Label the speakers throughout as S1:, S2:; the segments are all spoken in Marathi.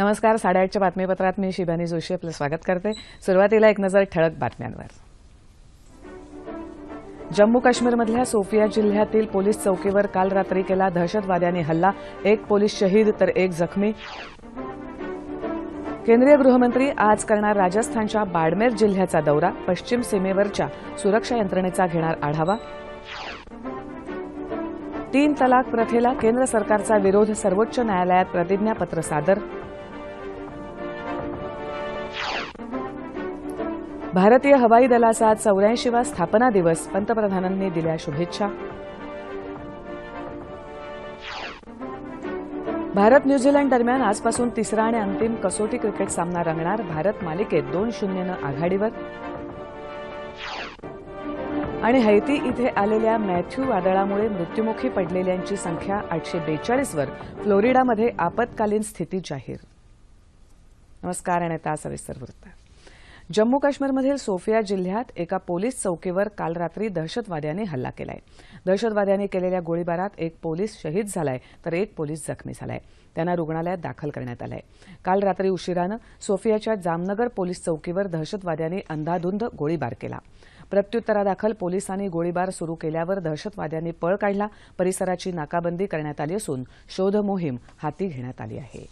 S1: नमस्कार साडेआठच्या बातमीपत्रात मी शिबानी जोशी आपलं स्वागत करते सुरुवातीला एक नजर ठळक बातम्यांवर जम्मू काश्मीरमधल्या सोफिया जिल्ह्यातील पोलीस चौकीवर काल रात्री केला दहशतवाद्यांनी हल्ला एक पोलीस शहीद तर एक जखमी केंद्रीय गृहमंत्री आज करणार राजस्थानच्या बाडमेर जिल्ह्याचा दौरा पश्चिम सीमेवरच्या सुरक्षा यंत्रणेचा घेणार आढावा तीन तलाक प्रथेला केंद्र सरकारचा विरोध सर्वोच्च न्यायालयात प्रतिज्ञापत्र सादर भारतीय हवाई दलाचा आज चौऱ्याऐंशीवा स्थापना दिवस पंतप्रधानांनी दिल्या शुभेच्छा भारत न्यूझीलंड दरम्यान आजपासून तिसरा आणि अंतिम कसोटी क्रिकेट सामना रंगणार भारत मालिकेत दोन शून्यनं आघाडीवर आणि हैती इथे आलेल्या मॅथ्यू वादळामुळे मृत्युमुखी पडलेल्यांची संख्या आठशे बेचाळीसवर फ्लोरिडामध्ये आपत्कालीन स्थिती जाहीर नमस्कार आणि आता सविस्तर वृत्तात जम्मू काश्मीरमधील सोफिया जिल्ह्यात एका पोलीस चौकीवर काल रात्री दहशतवाद्यांनी हल्ला केलाय दहशतवाद्यांनी केलेल्या गोळीबारात एक पोलीस शहीद झालाय तर एक पोलीस जखमी झालाय त्यांना रुग्णालयात दाखल करण्यात आलंय काल रात्री उशिरानं सोफियाच्या जामनगर पोलीस चौकीवर दहशतवाद्यांनी अंधाधुंद गोळीबार केला प्रत्युत्तरादाखल पोलिसांनी गोळीबार सुरू केल्यावर दहशतवाद्यांनी पळ काढला परिसराची नाकाबंदी करण्यात आली असून शोध मोहीम हाती घेण्यात आली आहे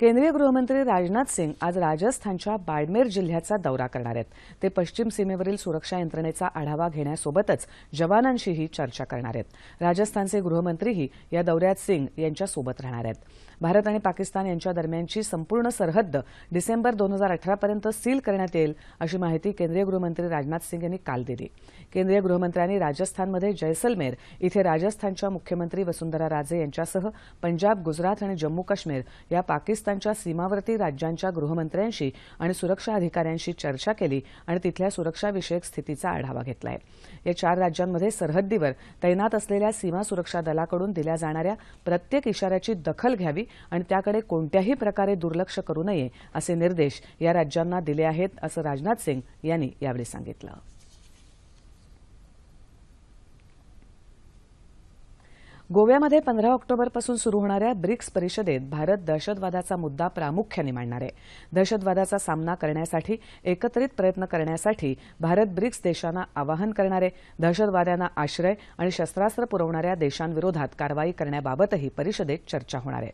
S1: केंद्रीय गृहमंत्री राजनाथ सिंग आज राजस्थानच्या बाडमेर जिल्ह्याचा दौरा करणार आहेत ते पश्चिम सीमेवरील सुरक्षा यंत्रणेचा आढावा घेण्यासोबतच जवानांशीही चर्चा करणार आहेत राजस्थानचे गृहमंत्रीही या दौऱ्यात सिंग यांच्यासोबत राहणार आहेत भारत आणि पाकिस्तान यांच्या दरम्यानची संपूर्ण सरहद्द डिसेंबर दोन हजार अठरापर्यंत सील करण्यात येईल अशी माहिती केंद्रीय गृहमंत्री राजनाथ सिंग यांनी काल दिली केंद्रीय गृहमंत्र्यांनी राजस्थानमध्ये जैसलमेर इथे राजस्थानच्या मुख्यमंत्री वसुंधरा राजे यांच्यासह पंजाब गुजरात आणि जम्मू काश्मीर या पाकिस्तानच्या सीमावर्ती राज्यांच्या गृहमंत्र्यांशी आणि सुरक्षा अधिकाऱ्यांशी चर्चा केली आणि तिथल्या सुरक्षाविषयक स्थितीचा आढावा घेतला या चार राज्यांमध्ये सरहद्दीवर तैनात असलेल्या सीमा सुरक्षा दलाकडून दिल्या जाणाऱ्या प्रत्येक इशाऱ्याची दखल घ्यावी आणि त्याकडे कोणत्याही प्रकारे दुर्लक्ष करू नये असे निर्देश या राज्यांना दिले आहेत असं राजनाथ सिंग यांनी यावेळी सांगितलं गोव्यामध्ये पंधरा ऑक्टोबरपासून सुरू होणाऱ्या ब्रिक्स परिषदेत भारत दहशतवादाचा मुद्दा प्रामुख्याने मांडणार आहे दहशतवादाचा सामना करण्यासाठी एकत्रित प्रयत्न करण्यासाठी भारत ब्रिक्स देशांना आवाहन करणारे दहशतवाद्यांना आश्रय आणि शस्त्रास्त्र पुरवणाऱ्या देशांविरोधात कारवाई करण्याबाबतही परिषदेत चर्चा होणार आहे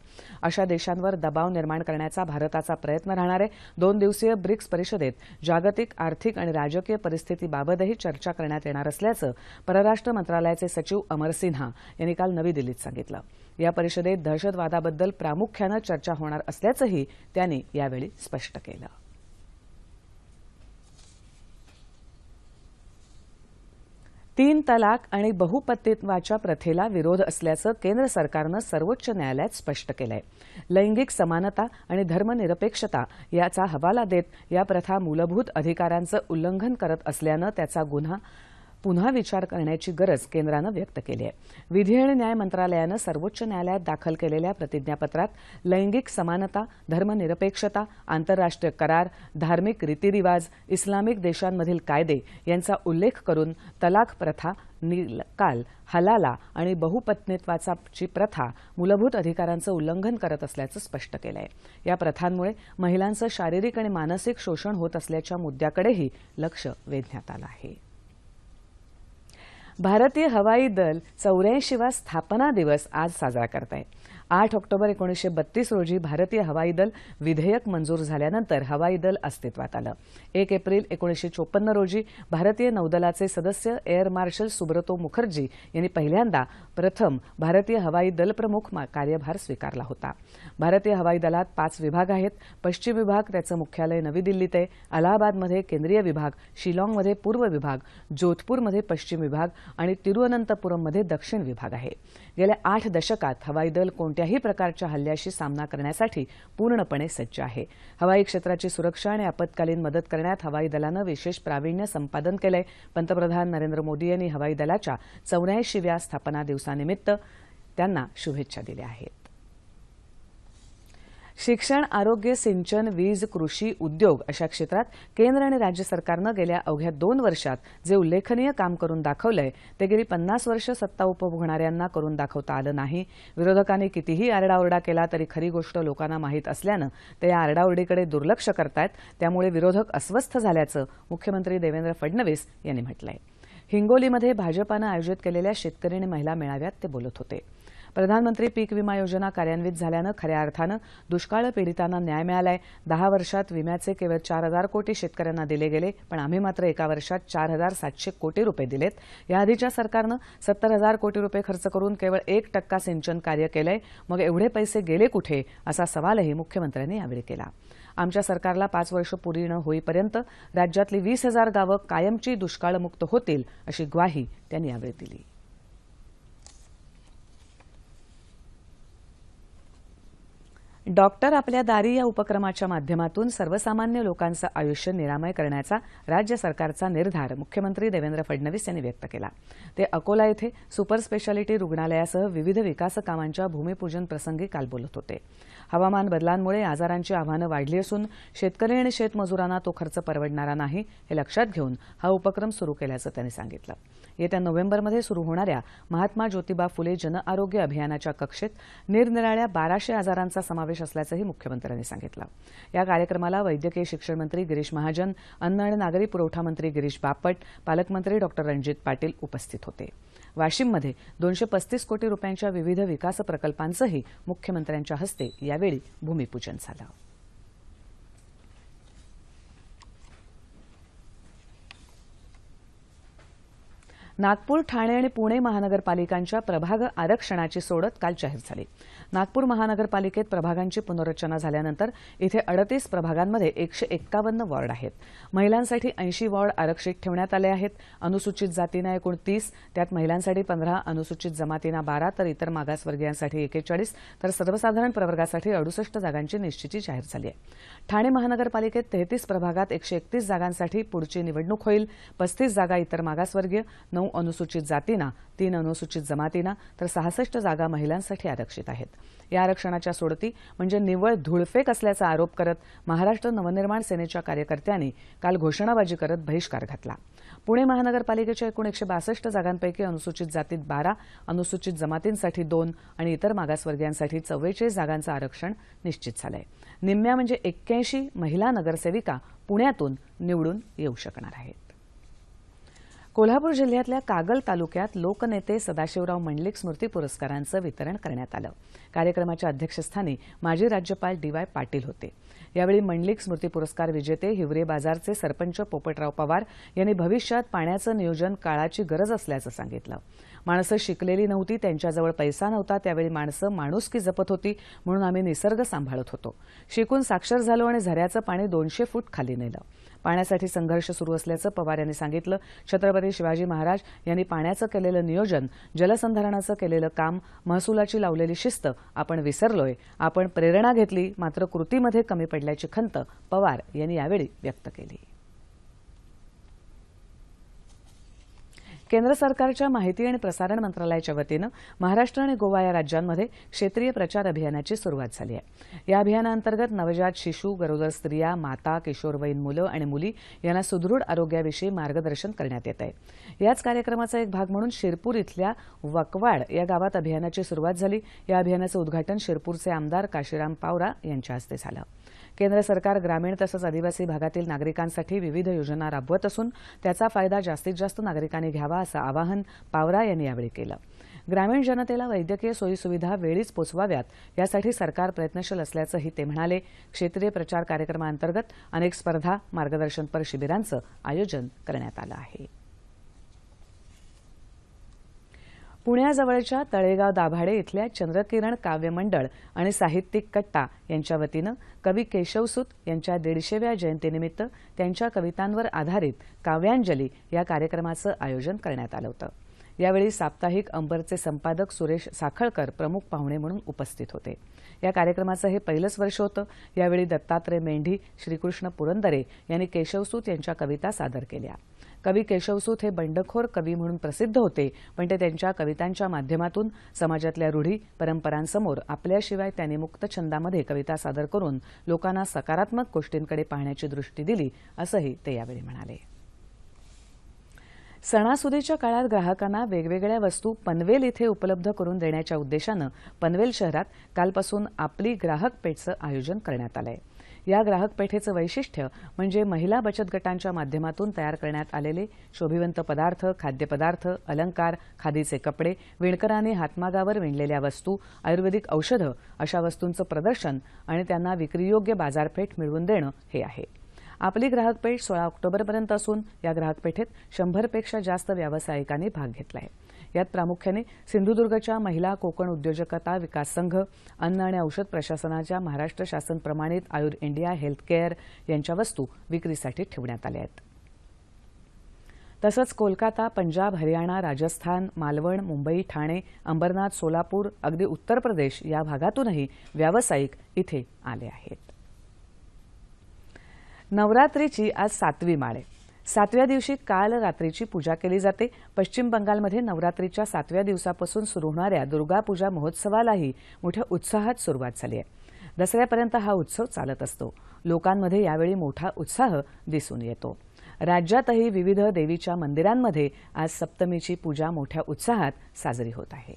S1: अशा देशांवर दबाव निर्माण करण्याचा भारताचा प्रयत्न राहणार आहे दोन दिवसीय ब्रिक्स परिषदेत जागतिक आर्थिक आणि राजकीय परिस्थितीबाबतही चर्चा करण्यात येणार असल्याचं परराष्ट्र मंत्रालयाचे सचिव अमर सिन्हा यांनी काल नवी दिल्लीत सांगितलं या परिषदेत दहशतवादाबद्दल प्रामुख्यानं चर्चा होणार असल्याचंही त्यांनी यावेळी स्पष्ट केलं तीन तलाक आणि बहुपतित्वाच्या प्रथेला विरोध असल्याचं केंद्र सरकारनं सर्वोच्च न्यायालयात स्पष्ट केलंय लैंगिक समानता आणि धर्मनिरपेक्षता याचा हवाला देत या प्रथा मूलभूत अधिकारांचं उल्लंघन करत असल्यानं त्याचा गुन्हा पुन्हा विचार करण्याची गरज केंद्रानं व्यक्त केली आहे विधी आणि न्याय मंत्रालयानं सर्वोच्च न्यायालयात दाखल केलेल्या प्रतिज्ञापत्रात लैंगिक समानता धर्मनिरपेक्षता आंतरराष्ट्रीय करार धार्मिक रीतीरिवाज इस्लामिक देशांमधील कायदे यांचा उल्लेख करून तलाक प्रथा निकाल हलाला आणि बहुपत्नीत्वाची प्रथा मूलभूत अधिकारांचं उल्लंघन करत असल्याचं स्पष्ट केलं आहे या प्रथांमुळे महिलांचं शारीरिक आणि मानसिक शोषण होत असल्याच्या मुद्द्याकडेही लक्ष वेधण्यात आलं आहे भारतीय हवाई दल चौऱ्याऐंशीवा स्थापना दिवस आज साजरा करत आहे आठ ऑक्टोबर एकोणीसशे बत्तीस रोजी भारतीय हवाई दल विधेयक मंजूर झाल्यानंतर हवाई दल अस्तित्वात आलं एक एप्रिल एकोणीसशे चोपन्न रोजी भारतीय नौदलाचे सदस्य एअर मार्शल सुब्रतो मुखर्जी यांनी पहिल्यांदा प्रथम भारतीय हवाई दल प्रमुख कार्यभार स्वीकारला होता भारतीय हवाई दलात पाच विभाग आहेत पश्चिम विभाग त्याचं मुख्यालय नवी दिल्लीत आहे अलाहाबादमध्ये केंद्रीय विभाग शिलाँगमध्ये पूर्व विभाग जोधपूरमध्ये पश्चिम विभाग आणि तिरुअनंतपुरममध्ये दक्षिण विभाग आहे गेल्या आठ दशकात हवाई दल कोणत्याही प्रकारच्या हल्ल्याशी सामना करण्यासाठी पूर्णपणे सज्ज आहे हवाई क्षेत्राची सुरक्षा आणि आपत्कालीन मदत करण्यात हवाई दलानं विशेष प्रावीण्य संपादन केलंय पंतप्रधान नरेंद्र मोदी यांनी हवाई दलाच्या चौऱ्याऐंशीव्या स्थापना दिवसानिमित्त त्यांना शुभेच्छा दिल्या आहेत शिक्षण आरोग्य सिंचन वीज कृषी उद्योग अशा क्षेत्रात केंद्र आणि राज्य सरकारनं गेल्या अवघ्या दोन वर्षात जे उल्लेखनीय काम करून दाखवलंय ते गेली पन्नास वर्ष सत्ता उपभोगणाऱ्यांना करून दाखवता आलं नाही विरोधकांनी कितीही आरडाओरडा केला तरी खरी गोष्ट लोकांना माहीत असल्यानं ते या आरडाओरडीकडे दुर्लक्ष करतायत त्यामुळे विरोधक अस्वस्थ झाल्याचं मुख्यमंत्री देवेंद्र फडणवीस यांनी म्हटलं आहे हिंगोलीमध्ये भाजपानं आयोजित केलेल्या शेतकरी आणि महिला मेळाव्यात ते बोलत होते प्रधानमंत्री पीक विमा योजना कार्यान्वित झाल्यानं खऱ्या अर्थानं दुष्काळ पीडितांना न्याय मिळालाय दहा वर्षात विम्याचे केवळ चार हजार कोटी शेतकऱ्यांना दिले गेले पण आम्ही मात्र एका वर्षात चार हजार सातशे कोटी रुपये दिलेत याआधीच्या सरकारनं सत्तर हजार कोटी रुपये खर्च करून केवळ एक टक्का सिंचन कार्य केलंय मग एवढे पैसे गेले कुठे असा सवालही मुख्यमंत्र्यांनी यावेळी केला आमच्या सरकारला पाच वर्ष पूर्ण होईपर्यंत राज्यातली वीस हजार गावं कायमची दुष्काळमुक्त होतील अशी ग्वाही त्यांनी यावेळी दिली डॉक्टर आपल्या दारी या उपक्रमाच्या माध्यमातून सर्वसामान्य लोकांचं आयुष्य निरामय करण्याचा राज्य सरकारचा निर्धार मुख्यमंत्री देवेंद्र फडणवीस यांनी व्यक्त केला ते अकोला येथे सुपर स्पेशालिटी रुग्णालयासह विविध विकास कामांच्या भूमिपूजन प्रसंगी काल बोलत होते हवामान बदलांमुळे आजारांची आव्हानं वाढली असून शेतकरी आणि शेतमजुरांना तो खर्च परवडणारा नाही हे लक्षात घेऊन हा उपक्रम सुरू केल्याचं त्यांनी सांगितलं येत्या नोव्हेंबरमध्ये सुरू होणाऱ्या महात्मा ज्योतिबा फुले जनआरोग्य अभियानाच्या कक्षेत निरनिराळ्या बाराशे आजारांचा समावेश समावेश असल्याचंही मुख्यमंत्र्यांनी सांगितलं या कार्यक्रमाला वैद्यकीय शिक्षण मंत्री गिरीश महाजन अन्न आणि नागरी पुरवठा मंत्री गिरीश बापट पालकमंत्री डॉ रणजित पाटील उपस्थित होते वाशिममध्ये दोनशे पस्तीस कोटी रुपयांच्या विविध विकास प्रकल्पांचंही मुख्यमंत्र्यांच्या हस्ते यावेळी भूमिपूजन झालं नागपूर ठाणे आणि पुणे महानगरपालिकांच्या प्रभाग आरक्षणाची सोडत काल जाहीर झाली नागपूर महानगरपालिकेत प्रभागांची पुनर्रचना झाल्यानंतर इथे अडतीस प्रभागांमध्ये एकशे एक्कावन्न वॉर्ड आहेत महिलांसाठी ऐंशी वॉर्ड आरक्षित ठेवण्यात आले आहेत अनुसूचित जातींना एकूण तीस त्यात महिलांसाठी पंधरा अनुसूचित जमातींना बारा तर इतर मागासवर्गीयांसाठी एकेचाळीस तर सर्वसाधारण प्रवर्गासाठी अडुसष्ट जागांची निश्चिती जाहीर झाली आहे ठाणे महानगरपालिकेत तेहतीस प्रभागात एकशे एकतीस जागांसाठी पुढची निवडणूक होईल पस्तीस जागा इतर मागासवर्गीय नऊ अनुसूचित जातींना तीन अनुसूचित जमातींना तर सहासष्ट जागा महिलांसाठी आरक्षित आहेत या आरक्षणाच्या सोडती म्हणजे निव्वळ धुळफेक असल्याचा आरोप करत महाराष्ट्र नवनिर्माण सेनेच्या कार्यकर्त्यांनी काल घोषणाबाजी करत बहिष्कार घातला पुणे महानगरपालिकेच्या एकूण एकशे बासष्ट जागांपैकी अनुसूचित जातीत बारा अनुसूचित जमातींसाठी दोन आणि इतर मागासवर्गीयांसाठी चव्वेचाळीस जागांचं आरक्षण निश्चित झालं आहे निम्म्या म्हणजे एक्क्याऐंशी महिला नगरसेविका पुण्यातून निवडून येऊ शकणार आहेत कोल्हापूर जिल्ह्यातल्या कागल तालुक्यात लोकनेते सदाशिवराव मंडलिक स्मृती पुरस्कारांचं वितरण करण्यात आलं कार्यक्रमाच्या अध्यक्षस्थानी माजी राज्यपाल डी वाय पाटील होते यावेळी मंडलिक स्मृती पुरस्कार विजेते हिवरे बाजारचे सरपंच पोपटराव पवार यांनी भविष्यात पाण्याचं नियोजन काळाची गरज असल्याचं सांगितलं माणसं शिकलेली नव्हती त्यांच्याजवळ पैसा नव्हता त्यावेळी माणसं माणुसकी जपत होती म्हणून आम्ही निसर्ग सांभाळत होतो शिकून साक्षर झालो आणि झऱ्याचं पाणी दोनशे फूट खाली नेलं पाण्यासाठी संघर्ष सुरू असल्याचं पवार यांनी सांगितलं छत्रपती शिवाजी महाराज यांनी पाण्याचं केलेलं नियोजन जलसंधारणाचं केलेलं काम महसुलाची लावलेली शिस्त आपण विसरलोय आपण प्रेरणा घेतली मात्र कृतीमध्ये कमी पडल्याची खंत पवार यांनी यावेळी व्यक्त केली केंद्र सरकारच्या माहिती आणि प्रसारण मंत्रालयाच्या वतीनं महाराष्ट्र आणि गोवा या राज्यांमध्ये क्षेत्रीय प्रचार अभियानाची सुरुवात झाली आहे या अभियानाअंतर्गत नवजात शिशू गरोदर स्त्रिया माता किशोरवयीन मुलं आणि मुली यांना सुदृढ आरोग्याविषयी मार्गदर्शन करण्यात येत आहे याच कार्यक्रमाचा एक भाग म्हणून शिरपूर इथल्या वकवाड या गावात अभियानाची सुरुवात झाली या अभियानाचं उद्घाटन शिरपूरचे आमदार काशीराम पावरा यांच्या हस्ते झालं केंद्र सरकार ग्रामीण तसंच आदिवासी भागातील नागरिकांसाठी विविध योजना राबवत असून त्याचा फायदा जास्तीत जास्त नागरिकांनी घ्यावा करावा असं आवाहन पावरा यांनी यावेळी केलं ग्रामीण जनतेला वैद्यकीय सोयीसुविधा वेळीच पोचवाव्यात यासाठी सरकार प्रयत्नशील असल्याचंही ते म्हणाले क्षेत्रीय प्रचार कार्यक्रमांतर्गत अनेक स्पर्धा मार्गदर्शनपर शिबिरांचं आयोजन करण्यात आलं आहे पुण्याजवळच्या तळेगाव दाभाडे इथल्या चंद्रकिरण काव्य मंडळ आणि साहित्यिक कट्टा यांच्या वतीनं कवी केशवसूत यांच्या दीडशेव्या जयंतीनिमित्त त्यांच्या कवितांवर आधारित काव्यांजली या कार्यक्रमाचं आयोजन करण्यात आलं होतं यावेळी साप्ताहिक अंबरचे संपादक सुरेश साखळकर प्रमुख पाहुणे म्हणून उपस्थित होते या कार्यक्रमाचं हे पहिलंच वर्ष होतं यावेळी दत्तात्रय मेंढी श्रीकृष्ण पुरंदरे यांनी केशवसूत यांच्या कविता सादर केल्या कवी केशवसूत हे बंडखोर कवी म्हणून प्रसिद्ध होते पण ते त्यांच्या कवितांच्या माध्यमातून समाजातल्या रूढी परंपरांसमोर आपल्याशिवाय त्यांनी मुक्त छंदामध्ये कविता सादर करून लोकांना सकारात्मक गोष्टींकडे पाहण्याची दृष्टी दिली असंही ते यावेळी म्हणाले सणासुदीच्या काळात ग्राहकांना वेगवेगळ्या वस्तू पनवेल इथे उपलब्ध करून देण्याच्या उद्देशानं पनवेल शहरात कालपासून आपली ग्राहक पेठचं आयोजन करण्यात आलं आहे या ग्राहक पेठेचं वैशिष्ट्य म्हणजे महिला बचत गटांच्या माध्यमातून तयार करण्यात आलेले शोभिवंत पदार्थ खाद्यपदार्थ अलंकार खादीचे कपडे विणकरांनी हातमागावर विणलेल्या वस्तू आयुर्वेदिक औषधं अशा वस्तूंचं प्रदर्शन आणि त्यांना विक्रीयोग्य बाजारपेठ मिळवून देणं हे आहे आपली ग्राहकपेठ सोळा ऑक्टोबरपर्यंत असून या ग्राहकपेठेत शंभरपेक्षा जास्त व्यावसायिकांनी भाग घेतला आहे यात प्रामुख्याने सिंधुदुर्गच्या महिला कोकण उद्योजकता विकास संघ अन्न आणि औषध प्रशासनाच्या महाराष्ट्र शासन प्रमाणित आयुर इंडिया हेल्थ केअर यांच्या वस्तू विक्रीसाठी ठेवण्यात आल्या आहेत तसंच कोलकाता पंजाब हरियाणा राजस्थान मालवण मुंबई ठाणे अंबरनाथ सोलापूर अगदी उत्तर प्रदेश या भागातूनही व्यावसायिक इथे आले आहेत नवरात्रीची आज सातवी माळ आहे सातव्या दिवशी काल रात्रीची पूजा केली जाते पश्चिम बंगालमध्ये नवरात्रीच्या सातव्या दिवसापासून सुरू होणाऱ्या दुर्गापूजा महोत्सवालाही मोठ्या उत्साहात सुरुवात झाली आहे दसऱ्यापर्यंत हा उत्सव चालत असतो लोकांमध्ये यावेळी मोठा उत्साह दिसून येतो राज्यातही विविध देवीच्या मंदिरांमध्ये आज सप्तमीची पूजा मोठ्या उत्साहात साजरी होत आहे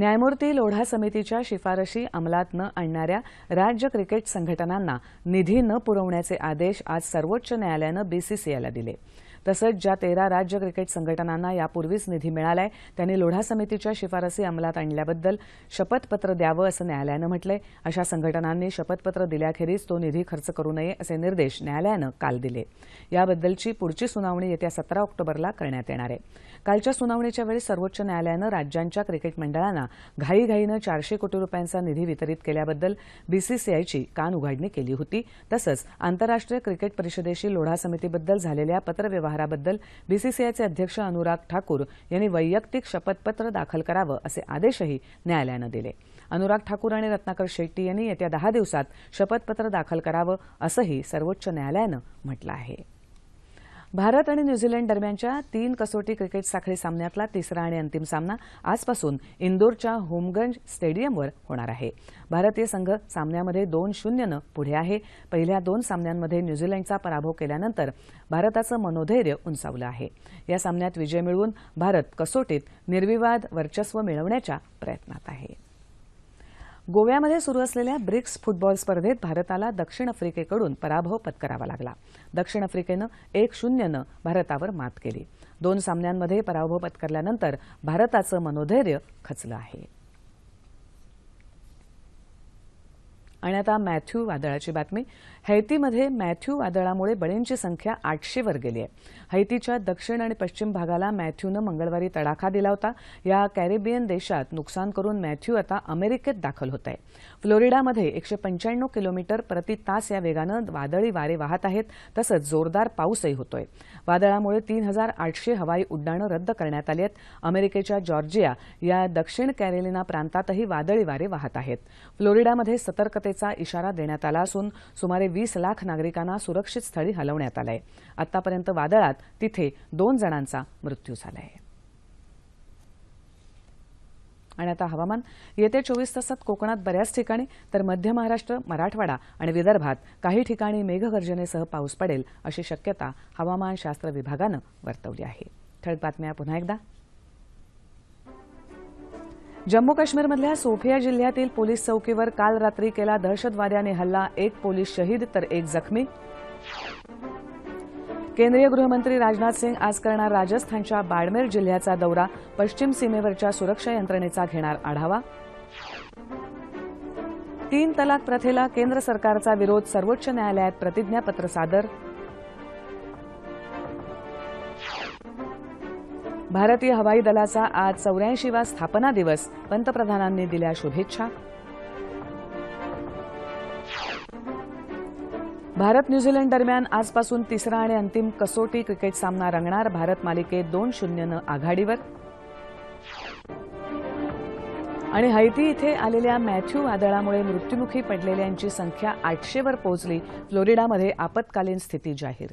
S1: न्यायमूर्ती लोढा समितीच्या शिफारशी अंमलात न आणणाऱ्या राज्य क्रिकेट संघटनांना निधी न पुरवण्याचे आदेश आज सर्वोच्च न्यायालयानं बीसीसीआयला दिले तसंच ज्या तेरा राज्य क्रिकेट संघटनांना यापूर्वीच निधी मिळालाय त्यांनी लोढा समितीच्या शिफारसी अंमलात आणल्याबद्दल शपथपत्र द्यावं असं न्यायालयानं म्हटलंय अशा संघटनांनी शपथपत्र दिल्याखेरीज तो निधी खर्च करू नये असे निर्देश न्यायालयानं काल दिले याबद्दलची पुढची सुनावणी येत्या सतरा ऑक्टोबरला करण्यात येणार आहे कालच्या सुनावणीच्या वेळी सर्वोच्च न्यायालयानं राज्यांच्या क्रिकेट मंडळांना घाईघाईनं चारशे कोटी रुपयांचा निधी वितरित केल्याबद्दल बीसीसीआयची कान उघडणी केली होती तसंच आंतरराष्ट्रीय क्रिकेट परिषदेशी लोढा समितीबद्दल झालेल्या पत्रव्यवहार व्यवहाराबद्दल बीसीसीआयचे अध्यक्ष अनुराग ठाकूर यांनी वैयक्तिक शपथपत्र दाखल करावं असे आदेशही न्यायालयानं दिले अनुराग ठाकूर आणि रत्नाकर शेट्टी यांनी येत्या दहा दिवसात शपथपत्र दाखल करावं असंही सर्वोच्च न्यायालयानं म्हटलं आहे भारत आणि न्यूझीलंड दरम्यानच्या तीन कसोटी क्रिकेट साखळी सामन्यातला तिसरा आणि अंतिम सामना आजपासून इंदोरच्या होमगंज स्टेडियमवर होणार आहे भारतीय संघ सामन्यामध्ये दोन शून्यनं पुढे आहे पहिल्या दोन सामन्यांमध्ये न्यूझीलंडचा पराभव केल्यानंतर भारताचं मनोधैर्य उंचावलं आहे या सामन्यात विजय मिळवून भारत कसोटीत निर्विवाद वर्चस्व मिळवण्याच्या प्रयत्नात आहे गोव्यामध्ये सुरू असलेल्या ब्रिक्स फुटबॉल स्पर्धेत भारताला दक्षिण आफ्रिकेकडून पराभव पत्करावा लागला दक्षिण आफ्रिकेनं एक शून्यनं भारतावर मात केली दोन सामन्यांमध्ये पराभव पत्करल्यानंतर भारताचं मनोधैर्य खचलं आहे आणि आता मॅथ्यू वादळाची बातमी हैतीमध्ये मॅथ्यू वादळामुळे बळींची संख्या वर गेली आहे हैतीच्या दक्षिण आणि पश्चिम भागाला मॅथ्यूनं मंगळवारी तडाखा दिला होता या कॅरिबियन देशात नुकसान करून मॅथ्यू आता अमेरिकेत दाखल होत आहे फ्लोरिडामध्ये एकशे पंच्याण्णव किलोमीटर प्रति तास या वेगानं वादळी वारे वाहत आहेत तसंच जोरदार पाऊसही होतोय वादळामुळे तीन हजार आठशे हवाई उड्डाणं रद्द करण्यात आली आहेत अमेरिकेच्या जॉर्जिया या दक्षिण कॅरेलिना प्रांतातही वादळी वारे वाहत आहेत फ्लोरिडामध्ये सतर्कते सतर्कतेचा इशारा देण्यात आला असून सुमारे वीस लाख नागरिकांना सुरक्षित स्थळी हलवण्यात आलं आहे आतापर्यंत वादळात तिथे दोन जणांचा मृत्यू झाला आहे आणि आता हवामान येत्या चोवीस तासात कोकणात बऱ्याच ठिकाणी तर मध्य महाराष्ट्र मराठवाडा आणि विदर्भात काही ठिकाणी मेघगर्जनेसह पाऊस पडेल अशी शक्यता हवामानशास्त्र विभागानं वर्तवली आहे ठळक बातम्या पुन्हा एकदा जम्मू काश्मीरमधल्या सोफिया जिल्ह्यातील पोलीस चौकीवर काल रात्री केला दहशतवाद्याने हल्ला एक पोलीस शहीद तर एक जखमी केंद्रीय गृहमंत्री राजनाथ सिंग आज करणार राजस्थानच्या बाडमेर जिल्ह्याचा दौरा पश्चिम सीमेवरच्या सुरक्षा यंत्रणेचा घेणार आढावा तीन तलाक प्रथेला केंद्र सरकारचा विरोध सर्वोच्च न्यायालयात प्रतिज्ञापत्र सादर भारतीय हवाई दलाचा आज चौऱ्याऐंशीवा स्थापना दिवस पंतप्रधानांनी दिल्या शुभेच्छा भारत न्यूझीलंड दरम्यान आजपासून तिसरा आणि अंतिम कसोटी क्रिकेट सामना रंगणार भारत मालिकेत दोन शून्यनं आघाडीवर आणि हैती इथे आलेल्या मॅथ्यू वादळामुळे मृत्युमुखी पडलेल्यांची संख्या आठशेवर पोहोचली फ्लोरिडामध्ये आपत्कालीन स्थिती जाहीर